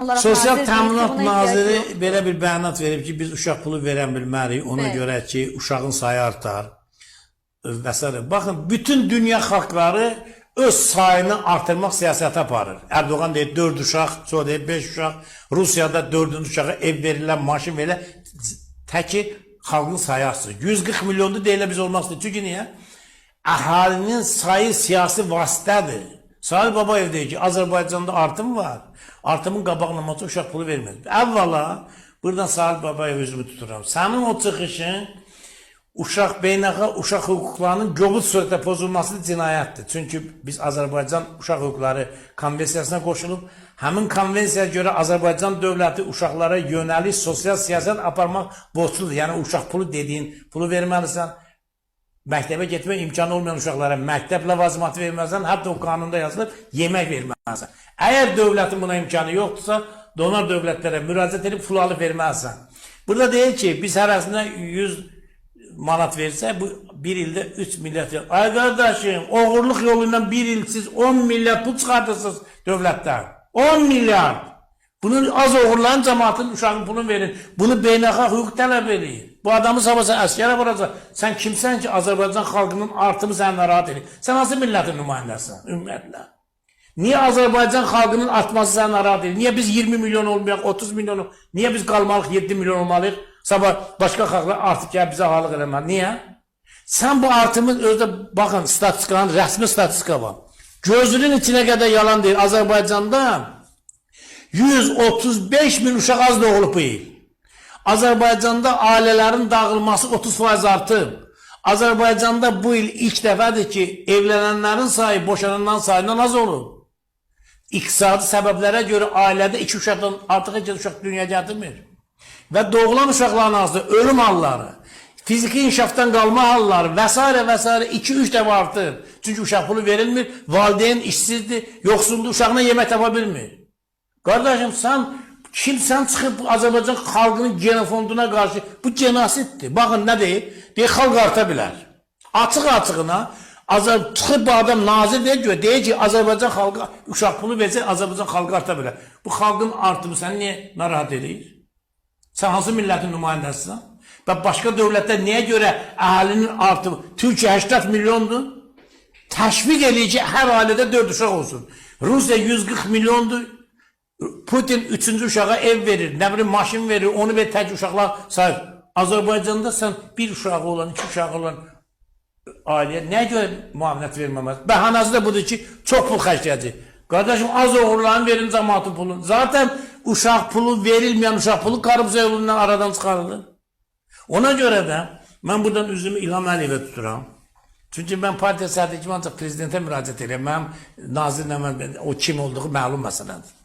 olaraq Sosial nazir təminat deyir ki, buna ehtiyac naziri yox. belə bir bəyanat verib ki, biz uşaq pulu verə bilmərik. Ona Bəli. görə ki, uşağın sayı artar və s. Baxın, bütün dünya xalqları öz sayını artırmaq siyasəti aparır. Erdoğan deyir 4 uşaq, sonra deyir 5 uşaq. Rusiyada 4-cü uşağa ev verirlər, maşın verirlər. Təki xalqın sayı artsın. 140 milyonda deyilə biz olmaq istəyir. Çünki niyə? Əhalinin sayı siyasi vasitədir. Salih Babayev deyir ki, Azərbaycanda artım var. Artımın qabaqlaması uşaq pulu vermez. Əvvəla, buradan Salih Babayev özümü tuturam. Sənin o çıxışın uşaq beynəlxalq uşaq hüquqlarının kobud surətdə pozulması cinayətdir. Çünki biz Azərbaycan Uşaq Hüquqları Konvensiyasına qoşulub, həmin konvensiyaya görə Azərbaycan dövləti uşaqlara yönəlik sosial siyasət aparmaq borcludur. Yəni uşaq pulu dediyin pulu verməlisən. Məktəbə getmək imkanı olmayan uşaqlara məktəb ləvazimatı verməlisən, hətta o qanunda yazılıb yemək verməlisən. Əgər dövlətin buna imkanı yoxdursa, donar dövlətlərə müraciət edib pul alıb verməlisən. Burada deyir ki, biz hərəsinə 100 manat versə, bu bir ildə 3 milyard. Ay qardaşım, oğurluq yolu ilə bir il siz 10 milyard pul çıxartırsınız dövlətdən. 10 milyard. Bunu az oğurlayan cəmaatın uşağın pulunu verin. Bunu beynəlxalq hüquq tələb edir. Bu adamı sabah sən əskərə vuracaq. Sən kimsən ki, Azərbaycan xalqının artımı səni narahat edir? Sən hansı millətin nümayəndəsən? Ümumiyyətlə. Niyə Azərbaycan xalqının artması səni narahat edir? Niyə biz 20 milyon olmayaq, 30 milyon ol- Niyə biz qalmalıq 7 milyon olmalıyıq? Sabah başqa xalqlar artıq gəlib bizə halıq eləməli. Niyə? Sən bu artımın özdə baxın statistikanın rəsmi statistika var. Gözünün içinə qədər yalan deyil. Azərbaycanda 135 min uşaq az doğulub bu il. Azərbaycanda ailələrin dağılması 30% artıb. Azərbaycanda bu il ilk dəfədir ki, evlənənlərin sayı boşananların sayından az olub. İqtisadi səbəblərə görə ailədə iki uşaqdan artıq heç uşaq dünyaya gətirmir. Və doğulan uşaqların azı ölüm halları, fiziki inkişafdan qalma halları və s. və s. 2-3 dəfə artır. Çünki uşaq pulu verilmir, valideyn işsizdir, yoxsuldur, uşağına yemək tapa bilmir. Qardaşım sən kimsən çıxıb bu Azərbaycan xalqının genofonduna qarşı bu genosiddir. Baxın nə deyir? Deyir xalq arta bilər. Açıq açığına Azər çıxıb bu adam nazir deyir ki, deyir ki, Azərbaycan xalqı uşaq pulu versə Azərbaycan xalqı arta. Bu xalqın artımı səni niyə narahat edir? Sən hansı millətin nümayəndəsisən? Və başqa dövlətlər niyə görə əhalinin artımı? Türkiyə 80 milyondur. Təşviq eləyir ki, hər ailədə 4 uşaq olsun. Rusiya 140 milyondur. Putin üçüncü uşağa ev verir, ne bileyim maşın verir, onu ve tək uşaqlar sahip. Azərbaycanda sən bir uşağı olan, iki uşağı olan ailəyə nəyə görə müavinət verməməz? Bəhanəsi də budur ki, çox pul xərcləyəcək. Qardaşım az oğurların verin cəmaatın pulunu. Zaten uşaq pulu verilməyən uşaq pulu korrupsiya yolundan aradan çıxarılır. Ona görə də mən buradan üzümü İlham Əliyevə tuturam. Çünki mən partiya sədri kimi ancaq prezidentə müraciət edirəm. Mənim nazirlə mən, o kim olduğu məlum məsələdir.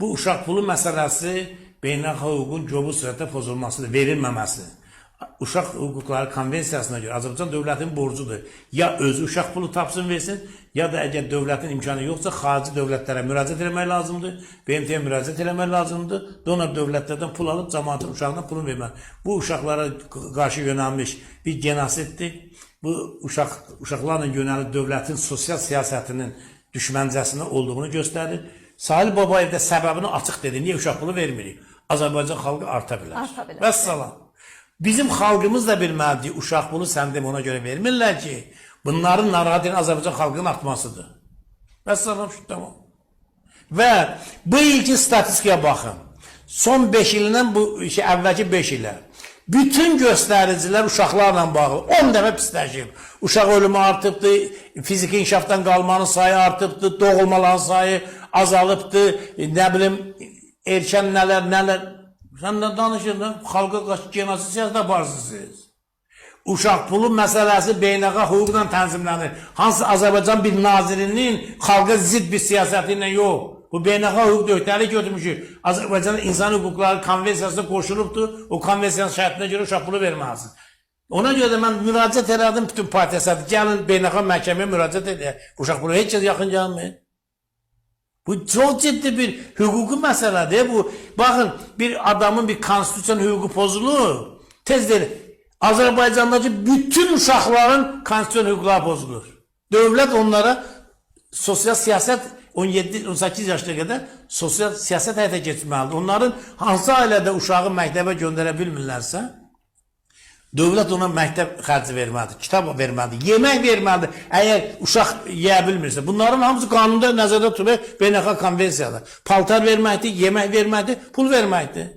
Bu uşaq pulu məsələsi beynəlxalq hüququn cobud sürətdə pozulmasıdır, verilməməsi. Uşaq hüquqları konvensiyasına görə Azərbaycan dövlətinin borcudur. Ya özü uşaq pulu tapsın versin, ya da əgər dövlətin imkanı yoxsa xarici dövlətlərə müraciət etmək lazımdır, BMT-yə müraciət etmək lazımdır. Donor dövlətlərdən pul alıb cəmaatın uşağına pulunu vermək. Bu uşaqlara qarşı yönəlmiş bir genosiddir. Bu uşaq uşaqlarla yönəlik dövlətin sosial siyasətinin düşməncəsində olduğunu göstərir. Salih Babayev də səbəbini açıq dedi. Niyə uşaq pulu vermirik? Azərbaycan xalqı arta bilər. Arta bilər. Vəssalam. Bizim xalqımız da bilməlidir. Uşaq pulu sən demə ona görə vermirlər ki, bunların narahat edən Azərbaycan xalqının artmasıdır. Vəssalam tamam. Və bu ilki statistikaya baxın. Son 5 ildən bu şey əvvəlki 5 ilə bütün göstəricilər uşaqlarla bağlı 10 dəfə pisləşib. Uşaq ölümü artıbdı, fiziki inkişafdan qalmanın sayı artıbdı, doğulmaların sayı azalıbdı, nə bilim erkən nələr nələr. Sən də danışırsan, xalqa qarşı genosid siyasət aparırsınız siz. Uşaq pulu məsələsi beynəlxalq hüquqla tənzimlənir. Hansı Azərbaycan bir nazirinin xalqa zidd bir siyasəti ilə yox. Bu beynəlxalq hüquq öhdəlik götürmüşük. Azərbaycan İnsan Hüquqları Konvensiyasına qoşulubdur. O konvensiyanın şərtinə görə uşaq pulu verməlisin. Ona görə də mən müraciət elədim bütün partiya sədri. Gəlin beynəlxalq məhkəməyə müraciət edək. Uşaq pulu heç kəs yaxın gəlmir. Bu çok ciddi bir hukuki meseledir. Bu bakın bir adamın bir konstitusyon hukuku bozulur. Tez değil. Azerbaycan'daki bütün uşakların konstitusyon hukukları bozulur. Devlet onlara sosyal siyaset 17-18 yaşına qədər sosial siyasət həyata keçməlidir. Onların hansı ailədə uşağı məktəbə göndərə bilmirlərsə, dövlət ona məktəb xərci verməlidir, kitab verməlidir, yemək verməlidir. Əgər uşaq yeyə bilmirsə, bunların hamısı qanunda nəzərdə tutulur beynəlxalq konvensiyada. Paltar verməkdir, yemək verməkdir, pul verməkdir.